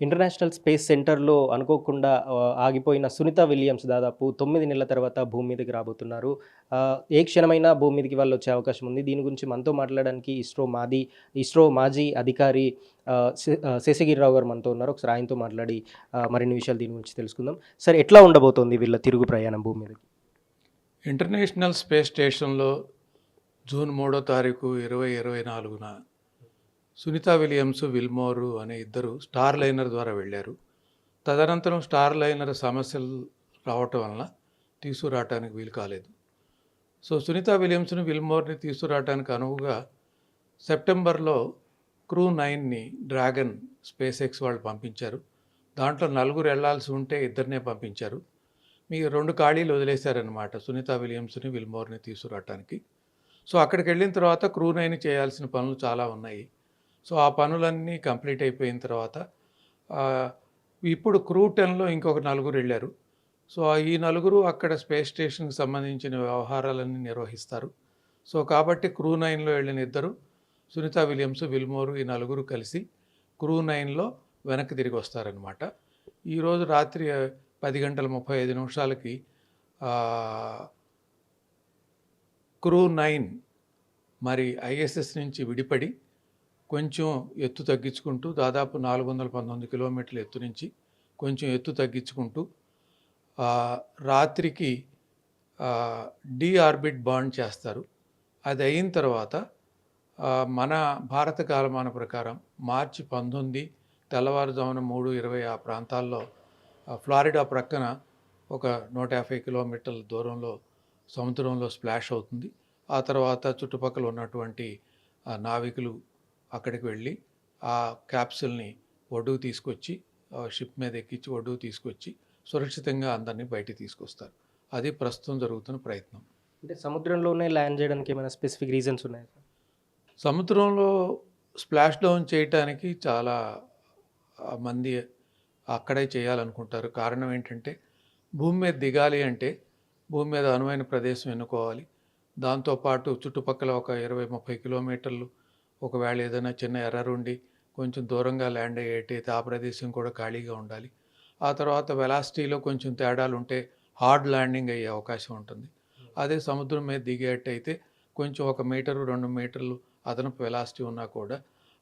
International space సెంటర్‌లో అనుకోకుండా ఆగిపోయిన సునీత విలియమ్స్ దాదాపు తొమ్మిది నెలల తర్వాత భూమి మీదకి రాబోతున్నారు. ఏ క్షణమైనా భూమి మీదకి వాళ్ళొచ్చే అవకాశం ఉంది. దీని గురించి మనతో మాట్లాడడానికి ఇస్రో మాది ఇస్రో మాజీ అధికారి ఆహ్, శేషగిరిరావు గారు మనతో ఉన్నారు. ఒకసారి ఆయనతో మాట్లాడి మరిన్ని విషయాలు దీని గురించి తెలుసుకుందాం. సార్ ఎట్లా ఉండబోతోంది వీళ్ళ తిరుగు ప్రయాణం భూమి మీదకి? ఇంటర్నేషనల్ స్పేస్ స్టేషన్లో జూన్ మూడో తారీఖు ఇరవై ఇరవై నాలుగున సునీత విలియమ్స్ విల్మోరు అనే ఇద్దరు స్టార్ లైనర్ ద్వారా వెళ్ళారు. తదనంతరం స్టార్ లైనర్ సమస్యలు రావటం వలన తీసుకురావటానికి వీలు కాలేదు. సో సునీత విలియమ్స్ను విల్మోర్ని తీసుకురావటానికి అనువుగా సెప్టెంబర్లో క్రూ నైన్ని డ్రాగన్ స్పేస్ ఎక్స్ వాళ్ళు పంపించారు. దాంట్లో నలుగురు వెళ్ళాల్సి ఉంటే ఇద్దరినే పంపించారు. మీ రెండు ఖాళీలు వదిలేశారనమాట సునీత విలియమ్స్ని విల్మోర్ని తీసుకురావటానికి. సో అక్కడికి వెళ్ళిన తర్వాత క్రూ నైన్ చేయాల్సిన పనులు చాలా ఉన్నాయి. సో ఆ పనులన్నీ కంప్లీట్ అయిపోయిన తర్వాత ఇప్పుడు క్రూ టెన్లో ఇంకొక నలుగురు వెళ్ళారు సో ఈ నలుగురు అక్కడ స్పేస్ స్టేషన్కి సంబంధించిన వ్యవహారాలన్నీ నిర్వహిస్తారు. సో కాబట్టి క్రూ నైన్లో వెళ్ళిన ఇద్దరు సునీత విలియమ్స్ విల్మోరు ఈ నలుగురు కలిసి క్రూ నైన్లో వెనక్కి తిరిగి వస్తారనమాట ఈరోజు రాత్రి పది గంటల ముప్పై ఐదు నిమిషాలకి క్రూ నైన్ మరి ఐఎస్ఎస్ నుంచి విడిపడి కొంచెం ఎత్తు తగ్గించుకుంటూ దాదాపు నాలుగు వందల పంతొమ్మిది కిలోమీటర్ల ఎత్తు నుంచి కొంచెం ఎత్తు తగ్గించుకుంటూ రాత్రికి డిఆర్బిట్ బాండ్ చేస్తారు. అది అయిన తర్వాత మన భారత కాలమాన ప్రకారం మార్చి పంతొమ్మిది తెల్లవారుజామున మూడు ఇరవై ఆ ప్రాంతాల్లో ఫ్లారిడా ప్రక్కన ఒక నూట యాభై కిలోమీటర్ల దూరంలో సముద్రంలో స్ప్లాష్ అవుతుంది. ఆ తర్వాత చుట్టుపక్కల ఉన్నటువంటి నావికులు అక్కడికి వెళ్ళి ఆ క్యాప్సుల్ని ఒడ్డుకు తీసుకొచ్చి షిప్ మీద ఎక్కించి ఒడ్డుకు తీసుకొచ్చి సురక్షితంగా అందరినీ బయటికి తీసుకొస్తారు. అది ప్రస్తుతం జరుగుతున్న ప్రయత్నం. అంటే సముద్రంలోనే ల్యాండ్ చేయడానికి ఏమైనా స్పెసిఫిక్ రీజన్స్ ఉన్నాయా? సముద్రంలో స్ప్లాష్ డౌన్ చేయటానికి చాలా మంది అక్కడే చేయాలనుకుంటారు. కారణం ఏంటంటే భూమి మీద దిగాలి అంటే భూమి మీద అనువైన ప్రదేశం ఎన్నుకోవాలి. దాంతోపాటు చుట్టుపక్కల ఒక ఇరవై ముప్పై కిలోమీటర్లు ఒకవేళ ఏదైనా చిన్న ఎర్రర్ ఉండి కొంచెం దూరంగా ల్యాండ్ అయ్యేటైతే ఆ ప్రదేశం కూడా ఖాళీగా ఉండాలి. ఆ తర్వాత వెలాసిటీలో కొంచెం తేడాలు ఉంటే హార్డ్ ల్యాండింగ్ అయ్యే అవకాశం ఉంటుంది. అదే సముద్రం మీద దిగేటైతే కొంచెం ఒక మీటరు రెండు మీటర్లు అదనపు వెలాసిటీ ఉన్నా కూడా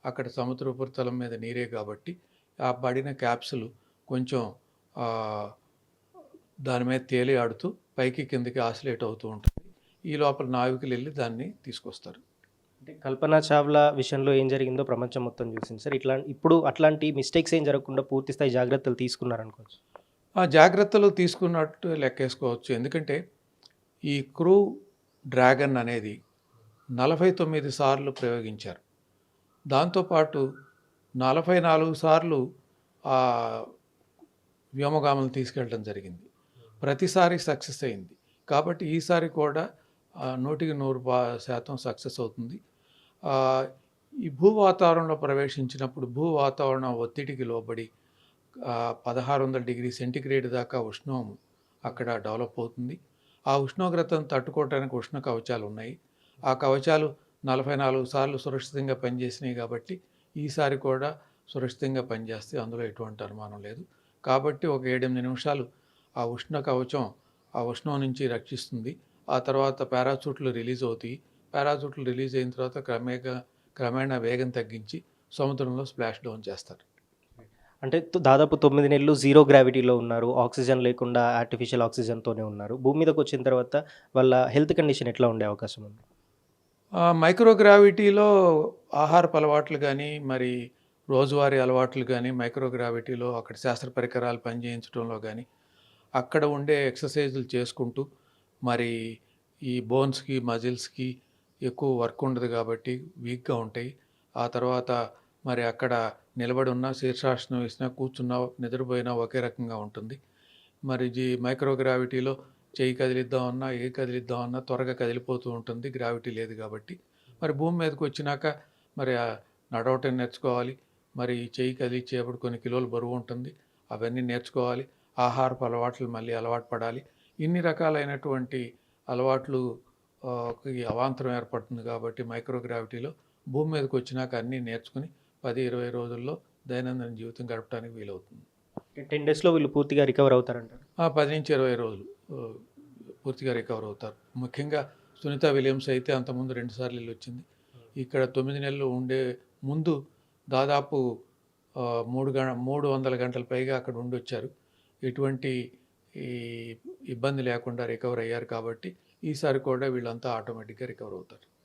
అక్కడ సముద్ర ఉపరితలం మీద నీరే కాబట్టి ఆ పడిన క్యాప్సులు కొంచెం దాని మీద తేలి ఆడుతూ పైకి కిందకి ఆసిలేట్ అవుతూ ఉంటుంది. ఈ లోపల నావికులు వెళ్ళి దాన్ని తీసుకొస్తారు. అంటే కల్పనా చావ్లా విషయంలో ఏం జరిగిందో ప్రపంచం మొత్తం చూసింది. సార్. ఇట్లా ఇప్పుడు అట్లాంటి మిస్టేక్స్ ఏం జరగకుండా పూర్తి స్థాయి జాగ్రత్తలు తీసుకున్నారనుకోవచ్చు. ఆ జాగ్రత్తలు తీసుకున్నట్టు లెక్కేసుకోవచ్చు. ఎందుకంటే ఈ క్రూ డ్రాగన్ అనేది నలభై తొమ్మిది సార్లు ప్రయోగించారు. దాంతోపాటు నలభై నాలుగు సార్లు ఆ వ్యోమగాములు తీసుకెళ్ళడం జరిగింది. ప్రతిసారి సక్సెస్ అయింది. కాబట్టి ఈసారి కూడా నూటికి నూరు శాతం సక్సెస్ అవుతుంది. ఈ భూ వాతావరణంలో ప్రవేశించినప్పుడు భూ వాతావరణం ఒత్తిడికి లోబడి పదహారు వందల డిగ్రీ సెంటిగ్రేడ్ దాకా ఉష్ణం అక్కడ డెవలప్ అవుతుంది. ఆ ఉష్ణోగ్రతను తట్టుకోవడానికి ఉష్ణ కవచాలు ఉన్నాయి. ఆ కవచాలు నలభై నాలుగు సార్లు సురక్షితంగా పనిచేసినాయి కాబట్టి ఈసారి కూడా సురక్షితంగా పనిచేస్తే అందులో ఎటువంటి అనుమానం లేదు. కాబట్టి ఒక ఏడెనిమిది నిమిషాలు ఆ ఉష్ణ కవచం ఆ ఉష్ణం నుంచి రక్షిస్తుంది. ఆ తర్వాత పారాచూట్లు రిలీజ్ అవుతాయి. పారాచూట్లు రిలీజ్ అయిన తర్వాత క్రమేగా క్రమేణా వేగం తగ్గించి సముద్రంలో స్ప్లాష్ డౌన్ చేస్తారు అంటే దాదాపు తొమ్మిది నెలలు జీరో గ్రావిటీలో ఉన్నారు. ఆక్సిజన్ లేకుండా ఆర్టిఫిషియల్ ఆక్సిజన్‌తోనే ఉన్నారు. భూమి మీదకి వచ్చిన తర్వాత వాళ్ళ హెల్త్ కండిషన్ ఎట్లా ఉండే అవకాశం ఉంది? ఆ, మైక్రోగ్రావిటీలో ఆహారపు అలవాట్లు కానీ మరి రోజువారీ అలవాట్లు కానీ మైక్రోగ్రావిటీలో అక్కడ శాస్త్ర పరికరాలు పనిచేయించడంలో కానీ అక్కడ ఉండే ఎక్సర్సైజులు చేసుకుంటూ మరి ఈ బోన్స్కి మజిల్స్కి ఎక్కువ వర్క్ ఉండదు కాబట్టి వీక్గా ఉంటాయి. ఆ తర్వాత మరి అక్కడ నిలబడి ఉన్న శీర్షాసనం వేసినా కూర్చున్నా నిద్రపోయినా ఒకే రకంగా ఉంటుంది. మరి జీ మైక్రోగ్రావిటీలో చేయి కదిలిద్దామన్నా ఏ కదిలిద్దామన్నా త్వరగా కదిలిపోతూ ఉంటుంది. గ్రావిటీ లేదు కాబట్టి. మరి భూమి మీదకి వచ్చినాక మరి నడవటం నేర్చుకోవాలి. మరి చెయ్యి కదిలిచ్చేప్పుడు కొన్ని కిలోలు బరువు ఉంటుంది. అవన్నీ నేర్చుకోవాలి. ఆహారపు అలవాట్లు మళ్ళీ అలవాటు పడాలి. ఇన్ని రకాలైనటువంటి అలవాట్లు అవాంతరం ఏర్పడుతుంది కాబట్టి మైక్రోగ్రావిటీలో భూమి మీదకి వచ్చినాక అన్నీ నేర్చుకుని పది ఇరవై రోజుల్లో దైనందిన జీవితం గడపడానికి వీలవుతుంది. టెన్ డేస్లో వీళ్ళు పూర్తిగా రికవర్ అవుతారంటారు? ఆ పది నుంచి ఇరవై రోజులు పూర్తిగా రికవర్ అవుతారు. ముఖ్యంగా సునీత విలియమ్స్ అయితే అంతకుముందు రెండుసార్లు వెళ్ళి వచ్చింది. ఇక్కడ తొమ్మిది నెలలు ఉండే ముందు దాదాపు మూడు గంట మూడు వందల గంటల పైగా అక్కడ ఉండి వచ్చారు. ఎటువంటి ఈ ఇబ్బంది లేకుండా రికవర్ అయ్యారు కాబట్టి ఈసారి కూడా వీళ్ళంతా ఆటోమేటిక్గా రికవర్ అవుతారు.